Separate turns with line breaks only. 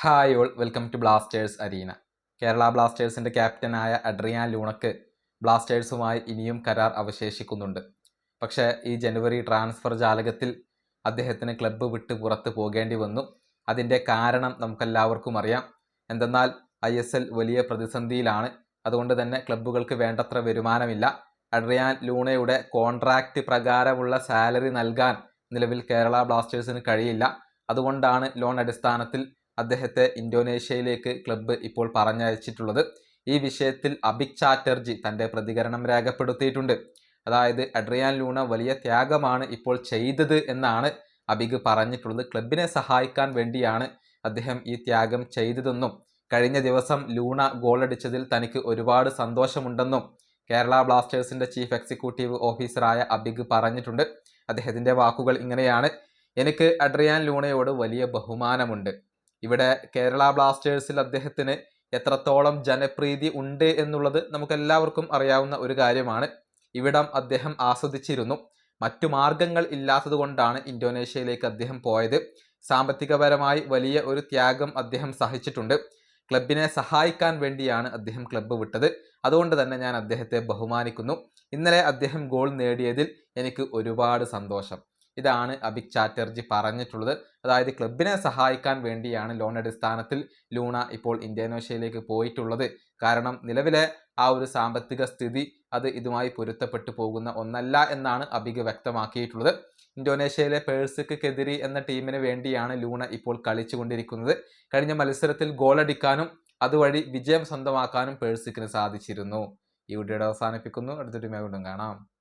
Hi all welcome to Blasters arena Kerala ബ്ലാസ്റ്റേഴ്സിന്റെ ക്യാപ്റ്റനായ Adrian ലൂണക്ക് ബ്ലാസ്റ്റേഴ്സുമായി ഇനിയും കരാർ അവശേഷിക്കുന്നുണ്ട്. പക്ഷേ ഈ ജനുവരി ട്രാൻസ്ഫർ ജാലകത്തിൽ അദ്ദേഹത്തിന് ക്ലബ്ബ് വിട്ട് പുറത്ത് പോകേണ്ടി വന്നു. അതിന്റെ കാരണം നമുക്കെല്ലാവർക്കും അറിയാം. എന്തെന്നാൽ ഐ എസ് എൽ വലിയ പ്രതിസന്ധിയിലാണ്. അതുകൊണ്ട് തന്നെ ക്ലബ്ബുകൾക്ക് വേണ്ടത്ര വരുമാനമില്ല. അഡ്രിയാൻ ലൂണയുടെ കോൺട്രാക്റ്റ് പ്രകാരമുള്ള സാലറി നൽകാൻ നിലവിൽ കേരള ബ്ലാസ്റ്റേഴ്സിന് കഴിയില്ല. അതുകൊണ്ടാണ് ലോൺ അടിസ്ഥാനത്തിൽ അദ്ദേഹത്തെ ഇന്തോനേഷ്യയിലേക്ക് ക്ലബ്ബ് ഇപ്പോൾ പറഞ്ഞയച്ചിട്ടുള്ളത്. ഈ വിഷയത്തിൽ അബിക് ചാറ്റർജി തന്റെ പ്രതികരണം രേഖപ്പെടുത്തിയിട്ടുണ്ട്. അതായത് അഡ്രിയാൻ ലൂണ വലിയ ത്യാഗമാണ് ഇപ്പോൾ ചെയ്തത് എന്നാണ് അബിഗ് പറഞ്ഞിട്ടുള്ളത്. ക്ലബിനെ സഹായിക്കാൻ വേണ്ടിയാണ് അദ്ദേഹം ഈ ത്യാഗം ചെയ്തതെന്നും കഴിഞ്ഞ ദിവസം ലൂണ ഗോളടിച്ചതിൽ തനിക്ക് ഒരുപാട് സന്തോഷമുണ്ടെന്നും കേരള ബ്ലാസ്റ്റേഴ്സിന്റെ ചീഫ് എക്സിക്യൂട്ടീവ് ഓഫീസറായ അബിഗ് പറഞ്ഞിട്ടുണ്ട്. അദ്ദേഹത്തിന്റെ വാക്കുകൾ ഇങ്ങനെയാണ്. എനിക്ക് അഡ്രിയാൻ ലൂണയോട് വലിയ ബഹുമാനമുണ്ട്. ഇവിടെ കേരള ബ്ലാസ്റ്റേഴ്സിൽ അദ്ദേഹത്തിന് എത്രത്തോളം ജനപ്രീതി ഉണ്ട് എന്നുള്ളത് നമുക്കെല്ലാവർക്കും അറിയാവുന്ന ഒരു കാര്യമാണ്. ഇവിടം അദ്ദേഹം ആസ്വദിച്ചിരുന്നു. മറ്റു മാർഗങ്ങൾ ഇല്ലാത്തതുകൊണ്ടാണ് ഇന്തോനേഷ്യയിലേക്ക് അദ്ദേഹം പോയത്. സാമ്പത്തികപരമായി വലിയ ഒരു ത്യാഗം അദ്ദേഹം സഹിച്ചിട്ടുണ്ട്. ക്ലബിനെ സഹായിക്കാൻ വേണ്ടിയാണ് അദ്ദേഹം ക്ലബ്ബ് വിട്ടത്. അതുകൊണ്ട് തന്നെ ഞാൻ അദ്ദേഹത്തെ ബഹുമാനിക്കുന്നു. ഇന്നലെ അദ്ദേഹം ഗോൾ നേടിയതിൽ എനിക്ക് ഒരുപാട് സന്തോഷം. ഇതാണ് അഭിക് ചാറ്റർജി പറഞ്ഞിട്ടുള്ളത്. അതായത് ക്ലബിനെ സഹായിക്കാൻ വേണ്ടിയാണ് ലോൺ അടിസ്ഥാനത്തിൽ ലൂണ ഇപ്പോൾ ഇന്തോനേഷ്യയിലേക്ക് പോയിട്ടുള്ളത്. കാരണം നിലവിലെ ആ ഒരു സാമ്പത്തിക സ്ഥിതി അത് ഇതുമായി പൊരുത്തപ്പെട്ടു പോകുന്ന ഒന്നല്ല എന്നാണ് അബിഗ് വ്യക്തമാക്കിയിട്ടുള്ളത്. ഇന്തോനേഷ്യയിലെ പേഴ്സിക്കെതിരി എന്ന ടീമിന് വേണ്ടിയാണ് ലൂണ ഇപ്പോൾ കളിച്ചുകൊണ്ടിരിക്കുന്നത്. കഴിഞ്ഞ മത്സരത്തിൽ ഗോളടിക്കാനും അതുവഴി വിജയം സ്വന്തമാക്കാനും പേഴ്സിക്കിന് സാധിച്ചിരുന്നു. ഈ വീഡിയോയുടെ അവസാനിപ്പിക്കുന്നു. അടുത്തൊരു വീണ്ടും കാണാം.